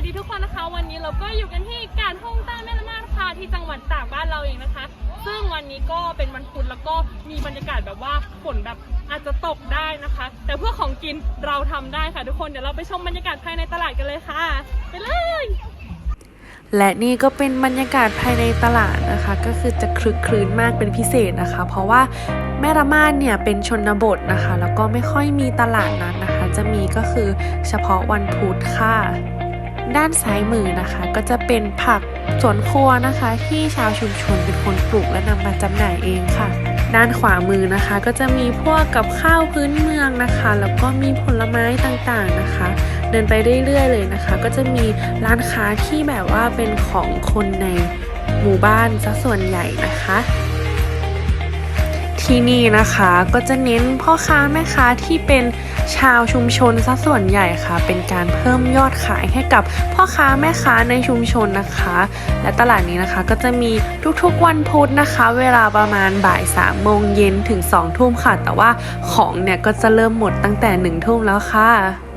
วัสดีทุกคนนะคะ วันนี้เราก็อยู่กันที่การท่องใต้แม่ละมาดค่ะที่จังหวัดตากบ้านเราเองนะคะ ซึ่งวันนี้ก็เป็นวันพุธแล้วก็มีบรรยากาศแบบว่าฝนแบบอาจจะตกได้นะคะ แต่เพื่อของกินเราทำได้ค่ะทุกคนเดี๋ยวเราไปชมบรรยากาศภายในตลาดกันเลยค่ะ ไปเลยและนี่ก็เป็นบรรยากาศภายในตลาดนะคะ ก็คือจะคลึกคลื้นมากเป็นพิเศษนะคะ เพราะว่าแม่ระมาดเนี่ยเป็นชนบทนะคะ แล้วก็ไม่ค่อยมีตลาดนัดนะคะ จะมีก็คือเฉพาะวันพุธค่ะ ด้านซ้ายมือนะคะ ก็จะเป็นผักสวนครัวนะคะ ที่ชาวชุมชนเป็นคนปลูกและนำมาจำหน่ายเองค่ะ ด้านขวามือนะคะ ก็จะมีพวกกับข้าวพื้นเมืองนะคะ แล้วก็มีผลไม้ต่างๆนะคะ เดินไปเรื่อยๆเลยนะคะ ก็จะมีร้านค้าที่แบบว่าเป็นของคนในหมู่บ้านซะส่วนใหญ่นะคะ ที่นี่นะคะก็จะเน้นพ่อค้าแม่ค้าที่เป็นชาวชุมชนซะส่วนใหญ่ค่ะ เป็นการเพิ่มยอดขายให้กับพ่อค้าแม่ค้าในชุมชนนะคะ และตลาดนี้นะคะก็จะมีทุกๆวันพุธนะคะ เวลาประมาณบ่าย3ามโมงเย็นถึง2องทุ่มค่ะ แต่ว่าของเนี่ยก็จะเริ่มหมดตั้งแต่1นึ่ทุ่มแล้วค่ะ